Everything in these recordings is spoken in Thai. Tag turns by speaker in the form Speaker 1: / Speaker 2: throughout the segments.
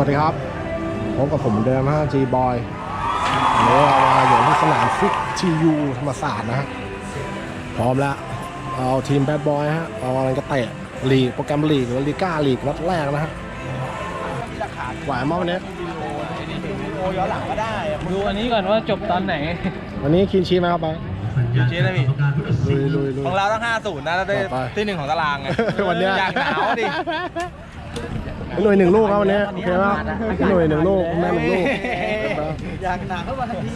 Speaker 1: วัสดีครับพบกับผมเดิมฮะ G Boy วันนี้เรามาอยู่ที่สนามฟิกทียูธรรมศาสตร์นะฮะพร้อมแล้วเอาทีมแบดบอยฮะเอาอะไรก็เตะลีกโปรแกรมลีกหรือลีก้าลีกนัดแรกนะฮะไหวมั้ยวันนี้
Speaker 2: ดูอันนี้ก่อนว่าจบตอนไหน
Speaker 1: วันนี้คินชีไหมครับไป
Speaker 3: ชี้นะพี่
Speaker 1: ลุยลุยลุย
Speaker 3: ของเราต้อง5 0นะแล้วได้
Speaker 1: ต่อไป
Speaker 3: ที่หนึ่งของตารางไง
Speaker 1: วันเนี้ย
Speaker 3: อยากหนาวดิ
Speaker 1: หน่วยหนึ่งลูกครับวันนี้โอเคป่ะหน่วยหนึ่งลูกแม่หนึ่งลูก
Speaker 3: อยากหนาวก็มาทันที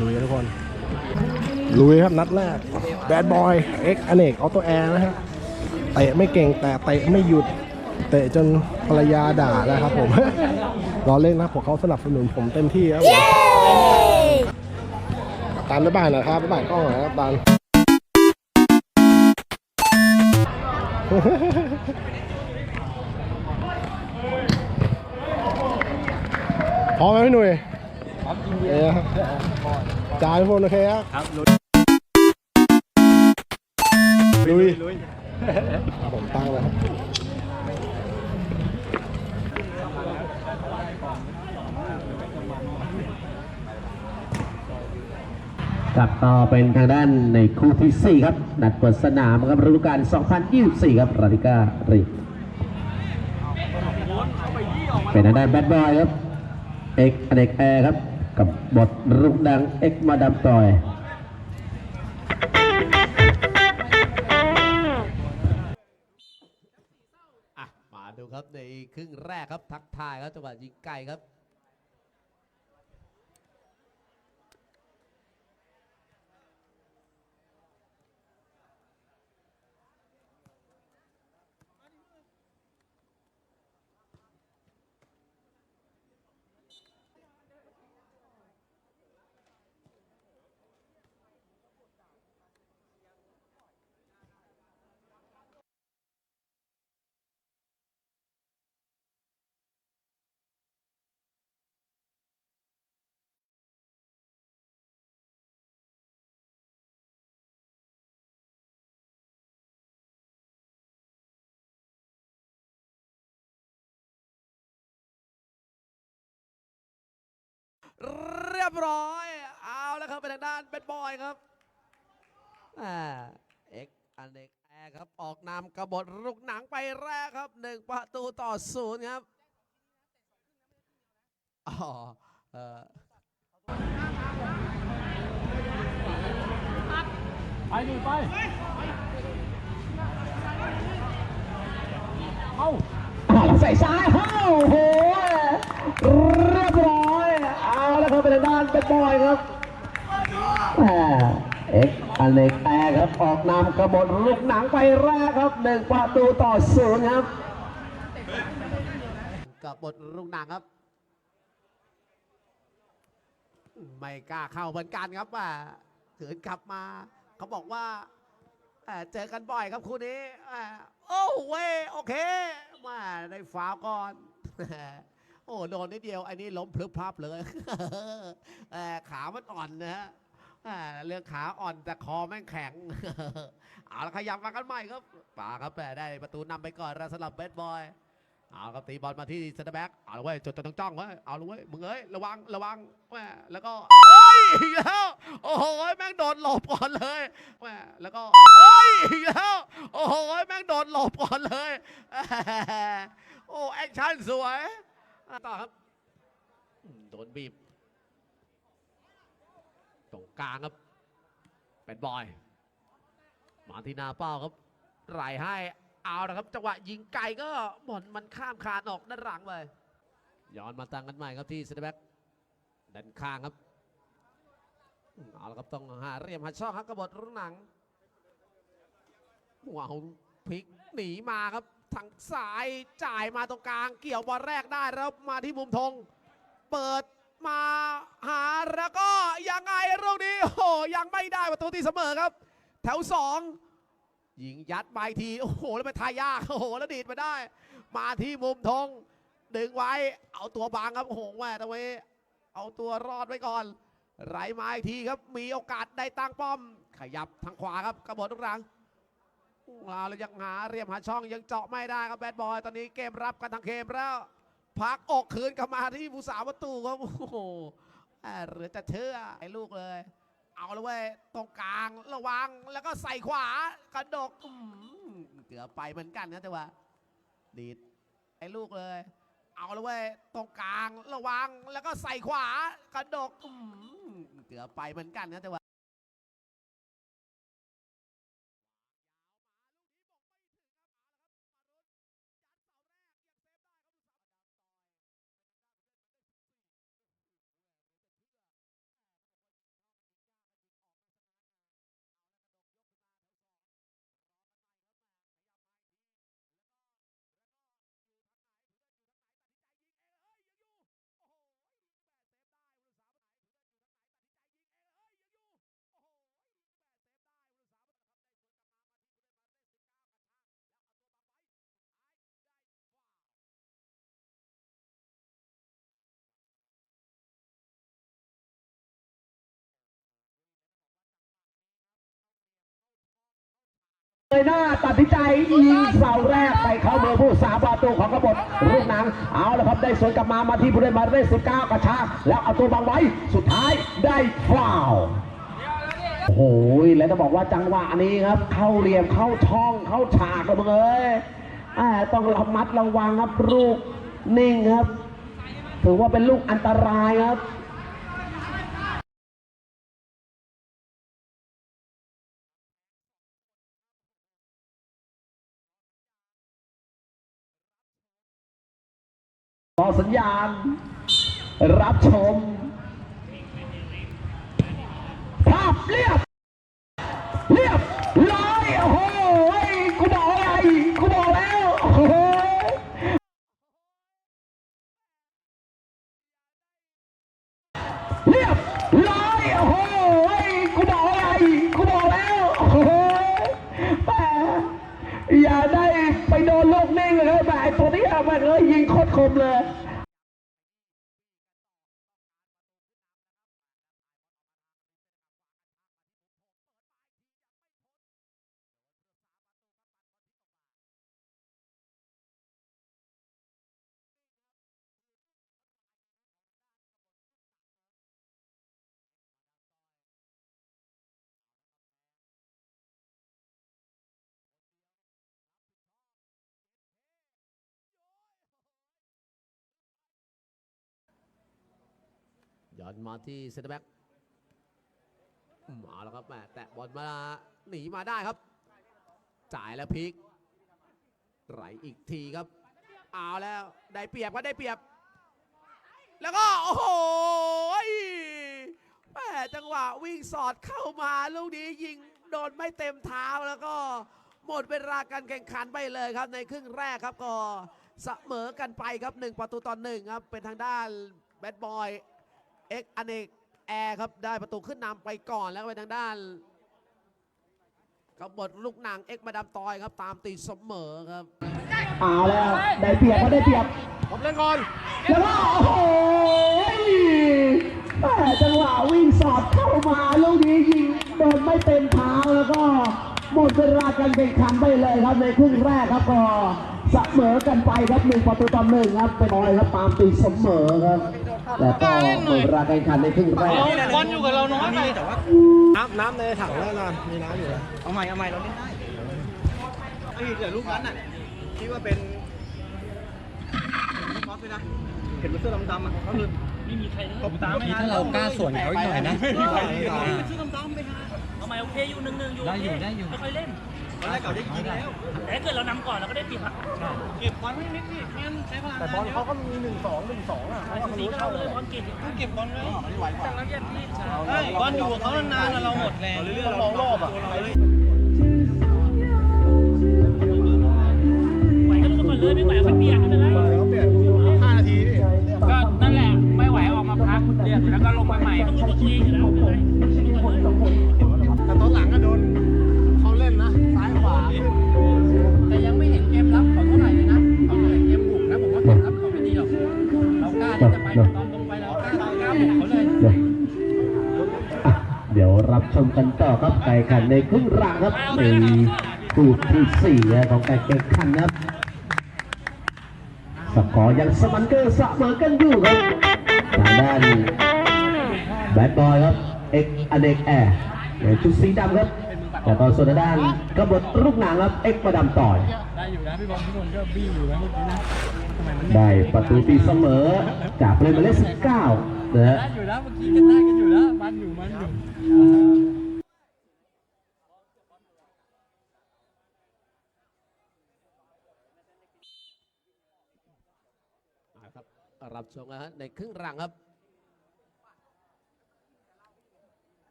Speaker 1: ลุยครับทุกคนลุยครับนัดแรกแบดบอยเอ็กอเนกออโตแอร์นะฮะเตะไม่เก่งแต่เตะไม่หยุดเตะจนภรรยาด่านะครับผมรอเล่นนะผมเขาสนับสนุนผมเต็มที่ครับผมตามได้บ้านหนะครับได้บ้านกล้องหน่อยครับตาม พร้อมไหมพี่หนุ่ยพร้อมจริงจ่ายทุกคนโอเคครับ
Speaker 3: ครับลุ
Speaker 1: ลุย
Speaker 3: ลุย
Speaker 1: ผมตั้งแล้วครับ
Speaker 4: กลับต่อเป็นทางด้านในคู่ที่ 4 ครับ นัดเปิดสนามครับฤดูกาล 2024 ครับราดิการีเป็นทางด้านแบดบอยครับเอกอเนกแอร์ครับ กับบทรุกดังเอกมาดามตอย
Speaker 5: มาดูครับในครึ่งแรกครับทักทายครับจังหวะยิงไกลครับ เรีย บร้อย เอาแล้วครับเป็นทางด้านเบดบอยครับอ่าเอ็กอันเด็กแอร์ครับ ออกนำกระบฏลูกหนังไปแรกครับหนึ่งประตูต่อศูนย์ครับอ๋อเออ
Speaker 4: ใส่ซ้ายเฮ้าโอ้โหเรียบร้อย ทางด้านเป็นบอยครับแหม่เอ็กอเนกแอร์ครับ ออกนำกระบฏลูกหนังไปแรกครับหนึ่งประตูต่อศูนย์ครับ
Speaker 5: กับบทลุงหนังครับ ไม่กล้าเข้าเหมือนกันครับว่าเขินกลับมา เขาบอกว่าเอ่อเจอกันบ่อยครับคู่นี้อ่าโอ้เว้ยโอเค มาได้ฟาวล์ก่อนโอ้โดนนิดเดียวไอ้นี่ล้มพลึบพลับเลยขามันอ่อนนะฮะเรื่องขาอ่อนแต่คอแม่งแข็ง เอาละขยับมากันใหม่ครับป่าครับแต่ได้ประตูนำไปก่อนแล้วสำหรับเบสบอยเอาครับตีบอลมาที่เซนเตอร์แบ็กเอาละเว้ยจดจดจ้องจ้องไว้เอาละเว้ยมึงเอ้ยระวังระวังแม่แล้วก็เอ้ยอีกแล้วโอ้โหแม่งโดนหลบก่อนเลยแม่แล้วก็เอ้ยอีกแล้วโอ้โหแม่งโดนหลบก่อนเลยโอ้แอคชั่นสวย อะต่อครับโดนบีบตรงกลางครับ เป็นบอย มาที่นาเป้าครับ ไหลให้เอาละครับ จังหวะยิงไกลก็บอลมันข้ามคานออกด้านหลังไปย้อนมาตั้งกันใหม่ครับที่เซนเตอร์แบ็กด้านข้างครับอืมเอาละครับต้องหาเรียมหาช่องครับกระบดรุ่นหนังว้าวพลิกหนีมาครับ ทางซ้ายจ่ายมาตรงกลาง เกี่ยวบอลแรกได้แล้วมาที่มุมธงเปิดมาหาแล้วก็ยังไงลูกนี้โอ้โหยังไม่ได้ประตูที่เสมอครับ แถวสองยิงยัดไปทีโอ้โหแล้วไปทายากโอ้โหแล้วดีดมาได้ มาที่มุมธงดึงไว้เอาตัวบางครับโอ้โหแม่ตะเวเอาตัวรอดไว้ก่อนไหลมาอีกทีครับมีโอกาสได้ตั้งป้อม ขยับทางขวาครับกระบอกทุกรัง เอาแล้วยังหาเรียมหาช่องยังเจาะไม่ได้ครับแบดบอย ตอนนี้เกมรับกันทางเกมแล้ว พักอกคืนกลับมาที่ผู้สาวประตูครับโอ้โหหม่เหลือจะเชื่อไอ้ลูกเลย เอาเลยเว้ยตรงกลางระวังแล้วก็ใส่ขวากระดกเกือบไปเหมือนกันนะแต่ว่า ดีดไอ้ลูกเลย เอาเลยเว้ยตรงกลางระวังแล้วก็ใส่ขวากระดกเกือบไปเหมือนกันนะแต่ว่า
Speaker 4: เลยหน้าตัดสินใจยิงเสาแรกไปเข้ามือร์ผู้สาประตูของกบฏลูกนังเอาละครับได้สวนกลับมามาที่ผู้เล่นมาเลขสิบเก้ากระชากแล้วเอาตัวบังไว้สุดท้ายได้ฟาวโอ้โหแล้วจะบอกว่าจังหวะนี้ครับ เข้าเหลี่ยมเข้าช่องเข้าฉากครับมึงเอ้ยต้องระมัดระวังครับลูกนิ่งครับ ถือว่าเป็นลูกอันตรายครับ อสัญญาณ รับชม ภาพเรียบ เรียบร้อยโอ้โหกูบอกอะไรกูบอกแล้วโอ้โหเรียบร้อยโอ้โหกูบอกอะไรกูบอกแล้วโอ้โหแหมอย่าได้ ไปโดนลูกนิ่งเลยแบบไอ้ตัวนี้อะมันเลยยิงโคตรคมเลย
Speaker 5: อนมาที่เซนเตอร์แบ็กมาแล้วครับแม่แตะบอลมาหนีมาได้ครับ จ่ายแล้วพลิกไหลอีกทีครับ เอาแล้วได้เปรียบก็ได้เปรียบ แล้วก็โอ้โหแม่จังหวะวิ่งสอดเข้ามาลูกนี้ยิงโดนไม่เต็มเท้าแล้วก็หมดเวลาการแข่งขันไปเลยครับ ในครึ่งแรกครับก็เสมอกันไปครับหนึ่งประตูต่อหนึ่งครับ เป็นทางด้านแบดบอย เอ็กอเนกแอร์ครับได้ประตูขึ้นนำไปก่อนแล้วก็ไปทางด้านกบฏลูกหนังเอ็กมาดามตอยครับตามตีเสมอครับ
Speaker 4: เอาแล้ว ได้เปรียบก็ได้เปรียบ
Speaker 1: ผมเล่นก่อน
Speaker 4: แล้วก็โอ้โหแม่จังหวะวิ่งสอดเข้ามาลูกนี้ยิงโดนไม่เต็มเท้าแล้วก็หมดเวลาการแข่งขันไปเลยครับในครึ่งแรกครับก็เสมอกันไปครับหนึ่งประตูต่อหนึ่งครับเป็นบอยครับตามตีเสมอครับ แล้วก็หมดเวลาการแข่งขันในครึ่งแรก
Speaker 2: บอลอยู่กับเราน้อยไป
Speaker 1: น้ำน้ำในถังแน่นอนมีน้ำอยู่แล้ว
Speaker 3: เอาใหม่เอาใหม่เราเล่นได้ไอ้เหลือลูกนั้นน่ะคิดว่าเป็นฟอสไปนะเห็นมันเสื้อดำๆอะเขาเลย
Speaker 2: ไม่มีใคร
Speaker 3: ตบตามไม่
Speaker 2: ถ้าเรากล้าสวนเขาอีกหน่อยนะ
Speaker 3: ไม่มีใคร
Speaker 2: เป็นชื่อดำๆไปฮะทำไมโอเคอยู่หนึ่งหนึ่งอยู่ได้อยู่ได้อยู่ค่อยๆเล่น
Speaker 3: ตอนแรกเขาได้ยิงแล้ว
Speaker 2: แต่ถ้าเกิดเรานำก่อนเราก็ได้เปรียบอะเก็บบอลไม่นิดนี่แค่นั้นใช้พลัง
Speaker 1: แต่บอลเขาก็มีหนึ่งสองหนึ่งสองอะเขา
Speaker 2: สี
Speaker 1: ก็
Speaker 2: ก็
Speaker 1: รู้
Speaker 2: เรา
Speaker 1: เข้า
Speaker 2: เล
Speaker 1: เลยย
Speaker 2: บอลเก็บต้องเก็บบอลเลย
Speaker 3: ไม่ไหวกว่า
Speaker 2: จากนักเรียนที่ใช่บอลอยู่กับเขานานๆเราหมดแรง
Speaker 3: เรื่อยๆเรารอบอะ
Speaker 2: ไหวก็ลุกก่อนเลยไม่ไหวเอาไปเปลี่ยนไม่เป็นไร
Speaker 1: แล้วเปลี่ยนห้านาทีดิ
Speaker 2: ก็นั่นแหละไม่ไหวออกมาพักเรียกแล้วก็ลงไปใหม่ ต้องรู้ตัวเองอยู่แล้วไม่เป็นไร รับ
Speaker 4: ชมกันต่อครับไก่ขันในครึ่งหลังครับ
Speaker 2: เอาไป
Speaker 4: สี่คู่ที่สี่ของไการแข่งขันครับสกอร์ยังสมันเกอร์สะเสมอกันอยู่ครับทางด้านแบดบอยครับเอกอเนกแอร์ในชุดสีดำครับแล้วก็ส่วนด้านกบฏลูกหนังครับเอกประดำต่อย
Speaker 3: ได้อยู่นะพี่บอลพี่บอลก็บี้อยู่นะได้
Speaker 4: ประตูตีเสมอจากเล่นมาเลขสิบเก้า นะฮะ
Speaker 3: ได้อยู่นะเมื่อกี้กันได้กันอยู่นะมันอยู่มันอยู่
Speaker 5: อ่าครับรับชมนะฮะในครึ่งหลังครับ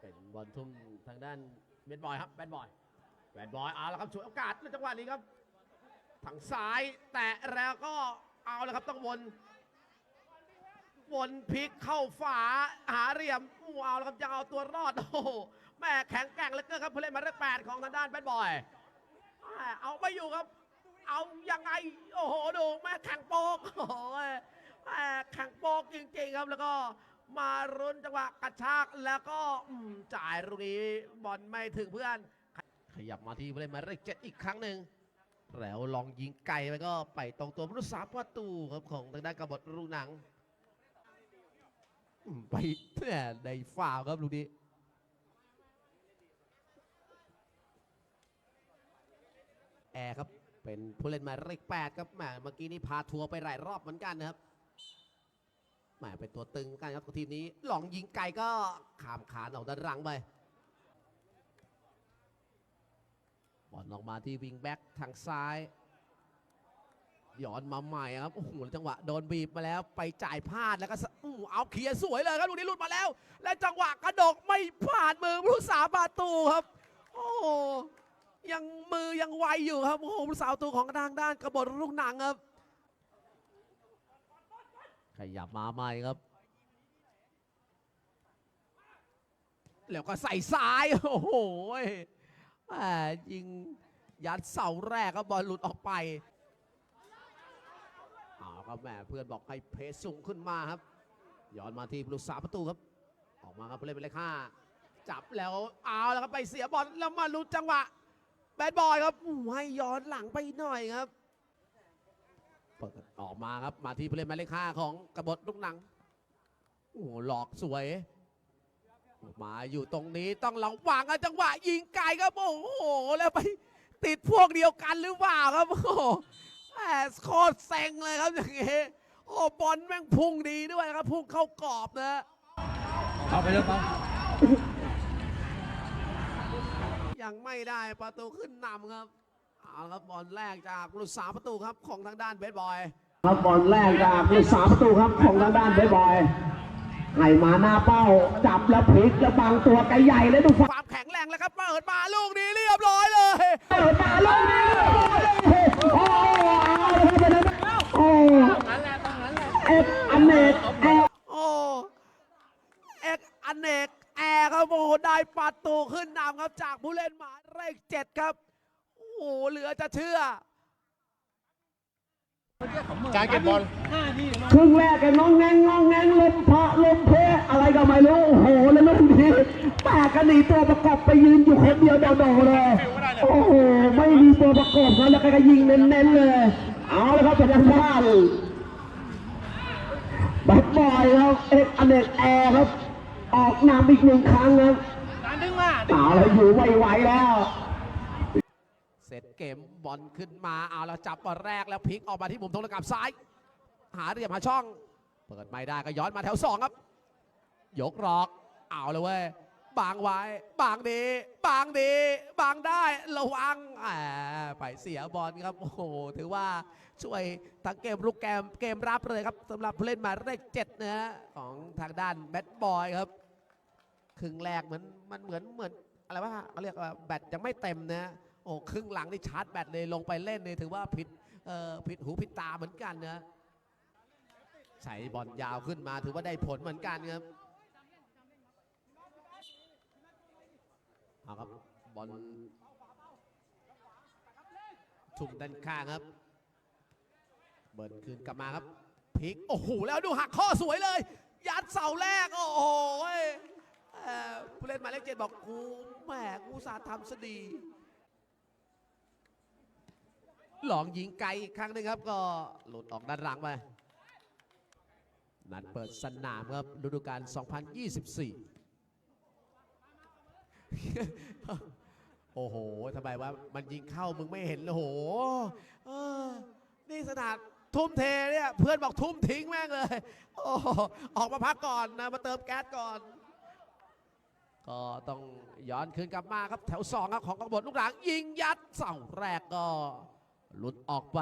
Speaker 5: เป็นบอลทุ่มทางด้านแบดบอยครับแบดบอยแบดบอยเอาละครับฉวยโอกาสในจังหวะนี้ครับทางซ้ายแตะแล้วก็เอาละครับต้องวน วนพลิกเข้าฝาหาเหลี่ยมอู้เอาและครับยังเอาตัวรอดโอ้โหแม่แข็งแกร่งเหลือเกินครับผู้เล่นหมายเลขแปดของทางด้านแบดบอยเอาไม่อยู่ครับ เอายังไงโอ้โหดูแม่แข่งโป๊กโอ้โหแม่แข่งโป๊กจริงๆครับแล้วก็มารุนจังหวะกระชากแล้วก็จ่ายลูกนี้บอลไม่ถึงเพื่อน ขยับมาที่ผู้เล่นหมายเลขเจ็ดอีกครั้งหนึ่งแล้วลองยิงไกลไปก็ไปตรงตัวผู้รักษาประตูครับของทางด้านกบฏลูกหนัง ไปแม่ในฝ่าครับลูกนี้แอร์ครับ เป็นผู้เล่นหมายเลขแปดครับแหมเมื่อกี้นี่พาทัวร์ไปหลายรอบเหมือนกันนะครับแหมเป็นตัวตึงเหมือนกันครับทีมนี้ หลองยิงไกลก็ขามขานออกด้านหลังไปบอลออกมาที่วิงแบ็กทางซ้าย ย้อนมาใหม่ครับโอ้โหจังหวะโดนบีบมาแล้วไปจ่ายพลาดแล้วก็อู้เอาเคลียร์สวยเลยครับลูกนี้หลุดมาแล้ว และจังหวะกระดกไม่ผ่านมือผู้สาประตูครับ โอ้ยังมือยังไวอยู่ครับโอ้โหผู้สาวตัวของทางด้านกระบฏลูกหนังครับ ขยับมาใหม่ครับ แล้วก็ใส่ซ้ายโอ้โหยิงยัดเสาแรกครับอลหลุดออกไป ครับแหมเพื่อนบอกให้เพสสูงขึ้นมาครับย้อนมาที่ผู้รักษาประตูครับ ออกมาครับผู้เล่นเป็นเลขห้าจับแล้วเอาแล้วครับไปเสียบอลแล้วมาลุ้นจังหวะแบดบอยครับอู้ให้ย้อนหลังไปหน่อยครับเปิดออกมาครับมาที่ผู้เล่นหมายเลขห้าของกบฏลูกหนังโอ้โหหลอกสวย มาอยู่ตรงนี้ต้องระวังอะจังหวะยิงไกลครับโอ้โหแล้วไปติดพวกเดียวกันหรือเปล่าครับโอ้ แหมโคตรเซ็งเลยครับอย่างงี้โอ้บอลแม่งพุ่งดีด้วยนะครับพุ่งเข้ากรอบนะ
Speaker 3: เอาไปเลยเปล่า
Speaker 5: ยังไม่ได้ประตูขึ้นนำครับเอาละครับบอลแรกจากผู้รักษาประตูครับของทางด้านเบสบอย
Speaker 4: ครับบอลแรกจากผู้สาประตูครับของทางด้านเบย์บอยให้มาหน้าเป้าจับแล้วพลิกแล้วบังตัวไกลใหญ่เลยดู
Speaker 5: ความแข็งแรงแล้วครับเปิดมาลูกนี้เรียบร้อยเลย
Speaker 4: เปิดมาลูกนี้โอ้เอาเลยครับเป็นไงบ้างโอ้
Speaker 3: นั้นแหละตรงนั้นแหละ
Speaker 4: เอ็กอเนกแอล
Speaker 5: โอ้เอกอเนกแอร์ครับโอ้โหได้ประตูขึ้นนำครับจากผู้เล่นหมายเลขเจ็ด ครับ โอ้โหเหลือจะเชื่อ
Speaker 1: การเก็บบอล
Speaker 3: ห้าที่มา
Speaker 4: ครึ่งแรกกันน้องแงงน้องแงงลมเพาะลมเพะอะไรก็ไม่รู้โอ้โหแล้วลูกนี้แตกกันหนีตัวประกอบไปยืนอยู่คนเดียวโดดๆเลยโอ้โหไม่มีตัวประกอบครับแล้วก็ยิงเน้นๆเลย เอาแล้วครับเป็นทางด้านแบทบอยครับเอกอเนกแอร์ครับ ออกนำอีกหนึ่งครั้งครับ
Speaker 3: การดึงมา
Speaker 4: เอาแล้วอยู่ไม่ไหวแล้ว
Speaker 5: เสร็จเกมบอลขึ้นมาเอาแล้วจับบอลแรกแล้วพลิกออกมาที่มุมตรงกับซ้าย หาเหลี่ยมหาช่อง เปิดไม่ได้ก็ย้อนมาแถวสองครับ ยกรอกเอาเลยเว้ยบางไว้บางดี บางดี บางได้ระวังแหมไปเสียบอลครับโอ้โหถือว่าช่วยทั้งเกมลุกเกมเกมรับเลยครับสำหรับผู้เล่นหมายเลขเจ็ดนะฮะของทางด้านแบทบอยครับครึ่งแรกเหมือนมันเหมือนเหมือนอะไรวะเขาเรียกว่าแบตยังไม่เต็มนะ โอ้ครึ่งหลังนี่ชาร์จแบตเลยลงไปเล่นเลยถือว่าผิดเอ่อผิดหูผิดตาเหมือนกันนะใส่บอลยาวขึ้นมาถือว่าได้ผลเหมือนกันครับเอาครับบอลทุ่มด้านข้างครับ เบิร์นคืนกลับมาครับพลิกโอ้โหแล้วดูหักข้อสวยเลย ยัดเสาแรก โอ้โหผู้เล่นหมายเลขเจ็ดบอกกูแหมกูสาทำซะดี หลองยิงไกลอีกครั้งหนึงครับ ก็หลุดออกด้านหลังไปนัดเปิดสนามครับฤดูกาล 2024 โอ้โหทำไมว่ามันยิงเข้ามึงไม่เห็นเลยโอ้โหนี่ขนาดทุ่มเทเนี่ยเพื่อนบอกทุ่มทิ้งแม่งเลย โอ้ออกมาพักก่อนนะมาเติมแก๊สก่อน ก็ต้องย้อนคืนกลับมาครับแถวสองครับของกบฏลูกหลังยิงยัดเสาแรกก็ หลุดออกไป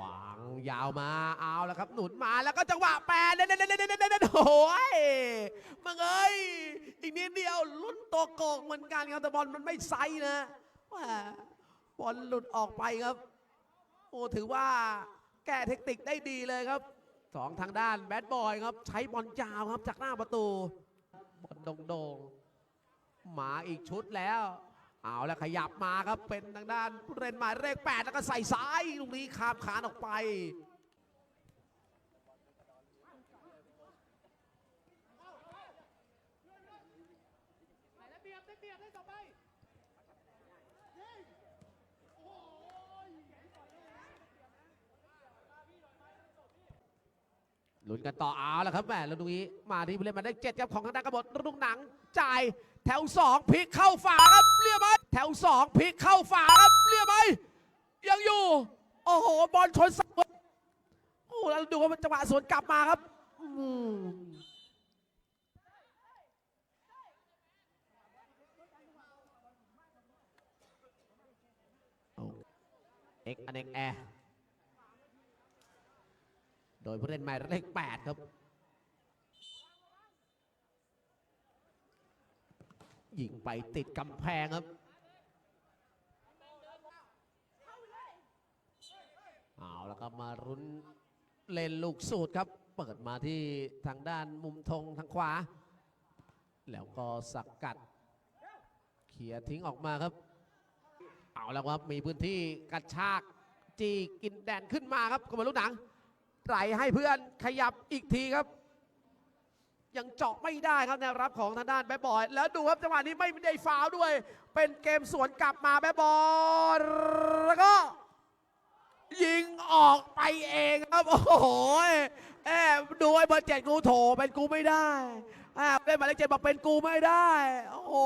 Speaker 5: วางยาวมาเอาแล้วครับ หนุนมาแล้วก็จังหวะแปรเด่นเด่นเด่นเด่นเด่นโอ้ยมึงเอ้ยอีกนิดเดียวลุ้นตัวโกงเหมือนกันครับแต่บอลมันไม่ไซส์นะว่าบอลหลุดออกไปครับ โอ้ถือว่าแก้เทคนิคได้ดีเลยครับสองทางด้านแบดบอยครับ ใช้บอลยาวครับจากหน้าประตูบอลโด่ง มาอีกชุดแล้ว เอาแล้วขยับมาครับเป็นทางด้านเรนหมายเลขแปดแล้วก็ใส่ซ้ายลูกนี้ข้ามขานออกไป ลุ้นกันต่อเอาแล้วครับแหมแล้วตรงนี้มาที่ผู้เล่นมายเลขเจ็ดครับของทางด้านกบฏรุ่งหนังจ่ายแถวสองพลิกเข้าฝาครับเรียบไหมแถวสองพลิกเข้าฝาครับเรียบไหมยังอยู่โอ้โหบอลชนเสาโอ้แล้วดูว่าจังหวะสวนกลับมาครับอืมเอาเอ็กอเนกแอร์ โดยผู้เล่นหมายเลข8ครับยิงไปติดกำแพงครับเอาแล้วก็มารุนเล่นลูกสูตรครับ เปิดมาที่ทางด้านมุมธงทางขวา แล้วก็สกกัด เขี่ยทิ้งออกมาครับ เอาแล้วครับมีพื้นที่กระชาก จีกินแดนขึ้นมาครับกบฏลูกหนัง ไหลให้เพื่อนขยับอีกทีครับ ยังเจาะไม่ได้ครับแนวรับของทางด้านแบดบอย แล้วดูครับจังหวะนี้ไม่ได้ฟาวด้วย เป็นเกมสวนกลับมาแบดบอยแล้วก็ ยิงออกไปเองครับ โอ้โหแอบดูไอ้เบอร์เจ็ดกูโถเป็นกูไม่ได้แอบเล่นหมายเลขเจ็ดบอกเป็นกูไม่ได้ โอ้โห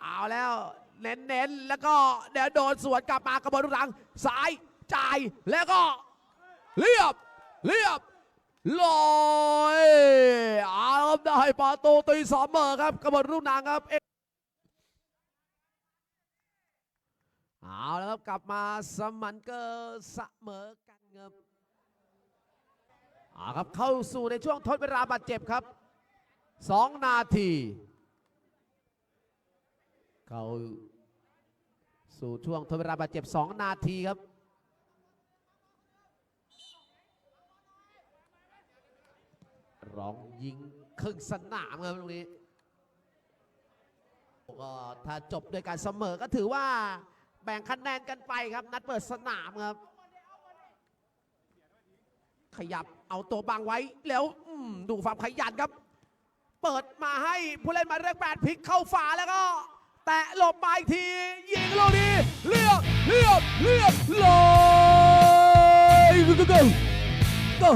Speaker 5: เอาแล้วเน้นๆแล้วก็เดี๋ยวโดนสวนกลับมากระบอกลูกหลังซ้าย จ่ายแล้วก็เรียบเรียบลอยเอาละครับได้ประตูตีเสมอครับกระบอกลูกหนังครับเอาแล้วครับกลับมาสมันเกอร์เสมอกันครับเอาครับเข้าสู่ในช่วงทดเวลาบาดเจ็บครับ 2 นาที เข้าสู่ช่วงทดเวลาบาดเจ็บ 2 นาทีครับ ร้องยิงครึ่งสนามครับตรงนี้ก็ถ้าจบด้วยการเสมอก็ถือว่าแบ่งคะแนนกันไปครับ นัดเปิดสนามครับ ขยับเอาตัวบังไว้แล้วอืมดูความขยันครับ เปิดมาให้ผู้เล่นหมายเลขแปดพลิกเข้าฝาแล้วก็ แตะหลบมาอีกที ยิงลูกนี้เรียบเรียบเรียบเลยกูกูกูกู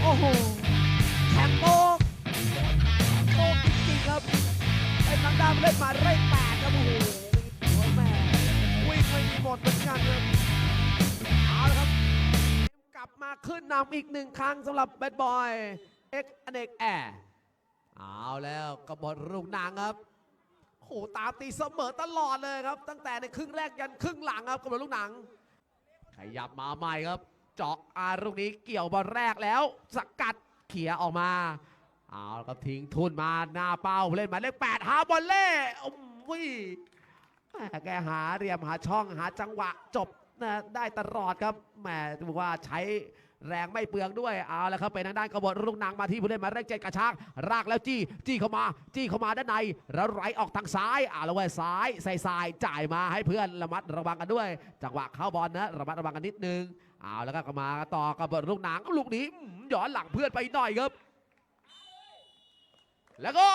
Speaker 5: โอ้โห เป็นทางด้าเล่นมายเลขแปดครับโอ้โหหัวแม่วิ่งไม่มีหมดเหมือนกันครับเอาละครับ กลับมาขึ้นนำอีกหนึ่งครั้งสำหรับแบดบอยเอ็กอเนกแอร์เอาแล้วกระบอกลูกนางครับโอ้โหตามตีเสมอตลอดเลยครับ ตั้งแต่ในครึ่งแรกยันครึ่งหลังครับกระบอกลูกหนัง ขยับมาใหม่ครับ เจาะอาลูกนี้เกี่ยวบอลแรกแล้ว สกัดเขี่ยออกมา เอาแล้วครับทิ้งทุนมาหน้าเป้าผู้เล่นหมายเลขแปดหาบอลเล่อุ้ยแม่แกหาเหลี่ยมหาช่องหาจังหวะจบนะได้ตลอดครับแหมถือว่าใช้แรงไม่เปลืองด้วยเอาแล้วครับไปทางด้านกบฏลูกนังมาที่ผู้เล่นหมายเลขเจ็ดกระชากรากแล้วจี้จี้เข้ามา จี้เข้ามาด้านในแล้วไหลออกทางซ้ายเอาแล้วเว้ยซ้ายใส่สายจ่ายมาให้เพื่อนระมัดระวังกันด้วย จังหวะเข้าบอลนะระมัดระวังกันนิดนึงเอาแล้วก็มาต่อกบฏลูกนังลูกนี้ย้อนหลังเพื่อนไปหน่อยครับ
Speaker 6: แล้วก็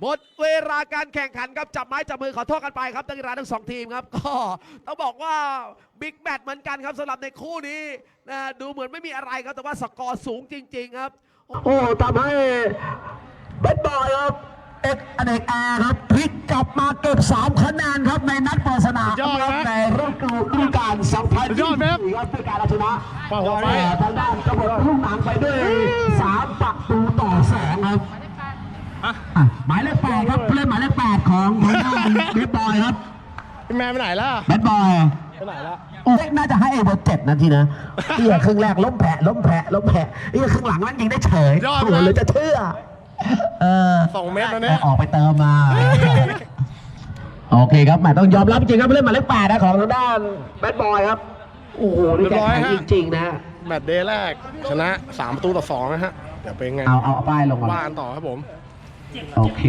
Speaker 6: หมดเวลาการแข่งขันครับจับไม้จับมือขอโทษกันไปครับนักกีฬาทั้งสองทีมครับก็ต้องบอกว่าบิ๊กแมตช์เหมือนกันครับสำหรับในคู่นี้นะดูเหมือนไม่มีอะไรครับแต่ว่าสกอร์สูงจริง ๆ ครับ
Speaker 5: โอ้ทำให้เบสบอยครับเอกอเนกแอร์ครับพลิกกลับมาเก็บ3คะแนนครับในนัดเปิดสนาม
Speaker 1: ยอด
Speaker 5: ค
Speaker 1: ครั
Speaker 5: รับบในฤดูฤดูกาล2024
Speaker 1: ยอดครับ
Speaker 5: ครับด้วยการเอาชนะ
Speaker 1: ขอบคุณครับ
Speaker 5: แต่ทางด้านกบฏลูกหนังไปด้วย อะหมายเลขแปดครับผู้เล่นหมายเลขแปดของทางด้านเบสบอยครับ
Speaker 1: พี่แมนไปไหนล่ะ
Speaker 5: เบสบอย
Speaker 1: ไปไหนล่ะ
Speaker 5: โอ้น่าจะให้เบอร์เจ็ดนาทีนะเอียครึ่งแรกล้มแผลล้มแผลล้มแผลเอียครึ่งหลังมันยิงได้เฉย
Speaker 1: ยอด
Speaker 5: โอ้โห
Speaker 1: มาก
Speaker 5: เลยจะเชื่อเออ
Speaker 1: สองเมตรนะเนี่ย
Speaker 5: ออกไปเติมมาโอเคครับแหมต้องยอมรับจริงครับเล่นหมายเลขแปดนะของทางด้านแบดบอยครับโอ้โหนี่แกแข็งจริงๆนะ
Speaker 1: แมตช์เดย์แรกชนะ3ประตูต่อ2นะฮะเดี๋ยวเป็นไง
Speaker 5: เอาเอาป้ายลงก่อน
Speaker 1: ว่ากันต่อครับผม
Speaker 5: โอเค